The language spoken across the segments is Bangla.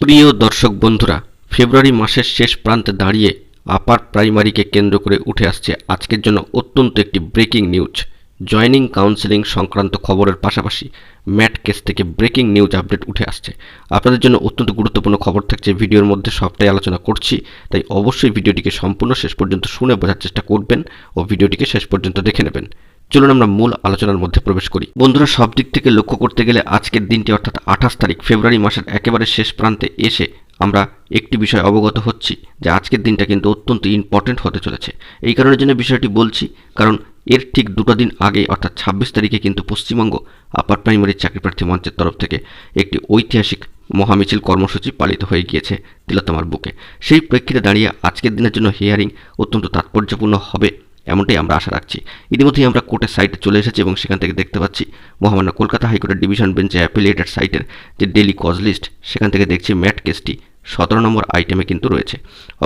প্রিয় দর্শক বন্ধুরা, ফেব্রুয়ারি মাসের শেষ প্রান্তে দাঁড়িয়ে আপার প্রাইমারিকে কেন্দ্র করে উঠে আসছে আজকের জন্য অত্যন্ত একটি ব্রেকিং নিউজ। জয়নিং কাউন্সেলিং সংক্রান্ত খবরের পাশাপাশি ম্যাট কেস থেকে ব্রেকিং নিউজ আপডেট উঠে আসছে। আপনাদের জন্য অত্যন্ত গুরুত্বপূর্ণ খবর থাকছে, ভিডিওর মধ্যে সবটাই আলোচনা করছি, তাই অবশ্যই ভিডিওটিকে সম্পূর্ণ শেষ পর্যন্ত শুনে বোঝার চেষ্টা করবেন ও ভিডিওটিকে শেষ পর্যন্ত দেখে নেবেন। চলুন আমরা মূল আলোচনার মধ্যে প্রবেশ করি। বন্ধুরা, সব দিক থেকে লক্ষ্য করতে গেলে আজকের দিনটি অর্থাৎ আঠাশ তারিখ, ফেব্রুয়ারি মাসের একেবারে শেষ প্রান্তে এসে আমরা একটি বিষয় অবগত হচ্ছি যে আজকের দিনটা কিন্তু অত্যন্ত ইম্পর্টেন্ট হতে চলেছে। এই কারণের জন্য বিষয়টি বলছি, কারণ এর ঠিক দুটো দিন আগে, অর্থাৎ ছাব্বিশ তারিখে কিন্তু পশ্চিমবঙ্গ আপার প্রাইমারি চাকরি প্রার্থী মঞ্চের তরফ থেকে একটি ঐতিহাসিক মহামিছিল কর্মসূচি পালিত হয়ে গিয়েছে তিলোত্তমার বুকে। সেই প্রেক্ষিতে দাঁড়িয়ে আজকের দিনের জন্য হিয়ারিং অত্যন্ত তাৎপর্যপূর্ণ হবে এমনটাই আমরা আশা রাখছি। ইতিমধ্যেই আমরা কোর্টের সাইটে চলে এসেছি এবং সেখান থেকে দেখতে পাচ্ছি মহামান্য কলকাতা হাইকোর্টের ডিভিশন বেঞ্চে অ্যাপিলিয়েটেড সাইটের যে ডেলি কজ লিস্ট, সেখান থেকে দেখছি ম্যাট কেসটি সতেরো নম্বর আইটেমে কিন্তু রয়েছে।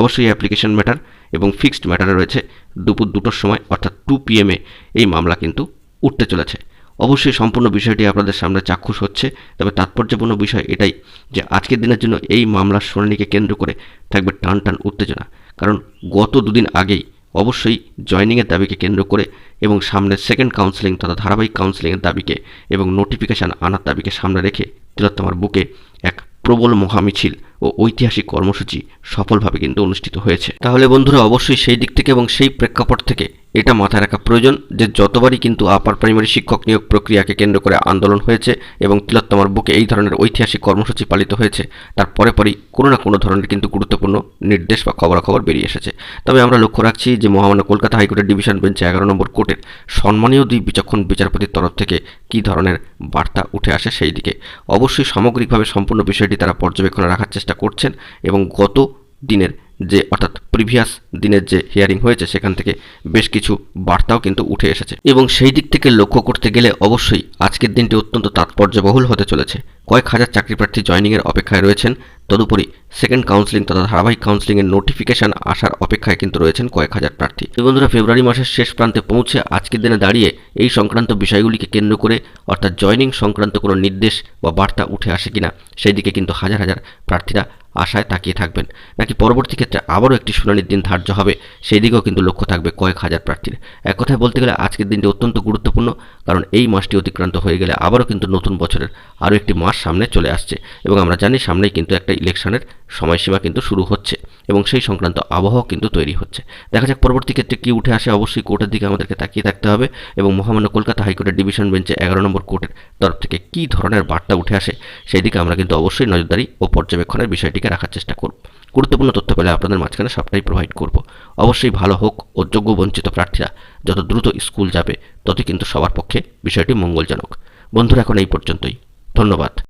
অবশ্যই অ্যাপ্লিকেশন ম্যাটার এবং ফিক্সড ম্যাটারে রয়েছে দুপুর দুটোর সময়, অর্থাৎ টু পিএমে এই মামলা কিন্তু উঠতে চলেছে। অবশ্যই সম্পূর্ণ বিষয়টি আপনাদের সামনে চাক্ষুষ হচ্ছে, তবে তাৎপর্যপূর্ণ বিষয় এটাই যে আজকের দিনের জন্য এই মামলার শুনানিকে কেন্দ্র করে থাকবে টান টান উত্তেজনা। কারণ গত দুদিন আগেই অবশ্যই জয়নিংয়ের দাবিকে কেন্দ্র করে এবং সামনে সেকেন্ড কাউন্সেলিং তথা ধারাবাহিক কাউন্সেলিংয়ের দাবিকে এবং নোটিফিকেশান আনার দাবিকে সামনে রেখে তিলোত্তমার বুকে এক প্রবল মহামিছিল ও ঐতিহাসিক কর্মসূচি সফলভাবে কিন্তু অনুষ্ঠিত হয়েছে। তাহলে বন্ধুরা, অবশ্যই সেই দিক থেকে এবং সেই প্রেক্ষাপট থেকে এটা মাথায় রাখা প্রয়োজন যে যতবারই কিন্তু আপার প্রাইমারি শিক্ষক নিয়োগ প্রক্রিয়াকে কেন্দ্র করে আন্দোলন হয়েছে এবং তিলোত্তমার বুকে এই ধরনের ঐতিহাসিক কর্মসূচি পালিত হয়েছে, তার পরে পরেই কোনো না কোনো ধরনের কিন্তু গুরুত্বপূর্ণ নির্দেশ বা খবরাখবর বেরিয়ে এসেছে। তবে আমরা লক্ষ্য রাখছি যে মহামান্য কলকাতা হাইকোর্টের ডিভিশন বেঞ্চে এগারো নম্বর কোর্টের সম্মানীয় দুই বিচক্ষণ বিচারপতির তরফ থেকে কী ধরনের বার্তা উঠে আসে সেই দিকে। অবশ্যই সামগ্রিকভাবে সম্পূর্ণ বিষয়টি তারা পর্যবেক্ষণে রাখার চেষ্টা করছেন এবং গত দিনের যে, অর্থাৎ প্রিভিয়াস দিনের যে হিয়ারিং হয়েছে, সেখান থেকে বেশ কিছু বার্তাও কিন্তু উঠে এসেছে। এবং সেই দিক থেকে লক্ষ্য করতে গেলে অবশ্যই আজকের দিনটি অত্যন্ত তাৎপর্যবহুল হতে চলেছে। কয়েক হাজার চাকরি প্রার্থী জয়নিংয়ের অপেক্ষায় রয়েছেন। তদুপরি সেকেন্ড কাউন্সিলিং তথা ধারাবাহিক কাউন্সিলিংয়ের নোটিফিকেশন আসার অপেক্ষায় কিন্তু রয়েছেন কয়েক হাজার প্রার্থী। বন্ধুরা, ফেব্রুয়ারি মাসের শেষ প্রান্তে পৌঁছে আজকের দিনে দাঁড়িয়ে এই সংক্রান্ত বিষয়গুলিকে কেন্দ্র করে অর্থাৎ জয়নিং সংক্রান্ত কোনো নির্দেশ বা বার্তা উঠে আসে কিনা, সেই দিকে কিন্তু হাজার হাজার প্রার্থীরা আশায় তাকিয়ে থাকবেন। নাকি পরবর্তী ক্ষেত্রে আবারও একটি শুনানির দিন ধার্য হবে। সেই দিকেও কিন্তু লক্ষ্য থাকবে কয়েক হাজার প্রার্থীর। এক কথায় বলতে গেলে আজকের দিনটি অত্যন্ত গুরুত্বপূর্ণ, কারণ এই মাসটি অতিক্রান্ত হয়ে গেলে আবারও কিন্তু নতুন বছরের আরও একটি মাস সামনে চলে আসছে এবং আমরা জানি সামনেই কিন্তু একটা ইলেকশনের সময়সীমা কিন্তু শুরু হচ্ছে এবং সেই সংক্রান্ত আবহাওয়া কিন্তু তৈরি হচ্ছে। দেখা যাক পরবর্তী ক্ষেত্রে কী উঠে আসে। অবশ্যই কোর্টের দিকে আমাদেরকে তাকিয়ে থাকতে হবে এবং মহামান্য কলকাতা হাইকোর্টের ডিভিশন বেঞ্চে এগারো নম্বর কোর্টের তরফ থেকে কী ধরনের বার্তা উঠে আসে সেই দিকে আমরা কিন্তু অবশ্যই নজরদারি ও পর্যবেক্ষণের বিষয়টিকে রাখার চেষ্টা করব। গুরুত্বপূর্ণ তথ্য পেলে আপনাদের মাঝখানে সবটাই প্রোভাইড করব। অবশ্যই ভালো হোক ও যোগ্য বঞ্চিত প্রার্থীরা যত দ্রুত স্কুল যাবে, ততই কিন্তু সবার পক্ষে বিষয়টি মঙ্গলজনক। বন্ধুরা, এখন এই পর্যন্তই। ধন্যবাদ।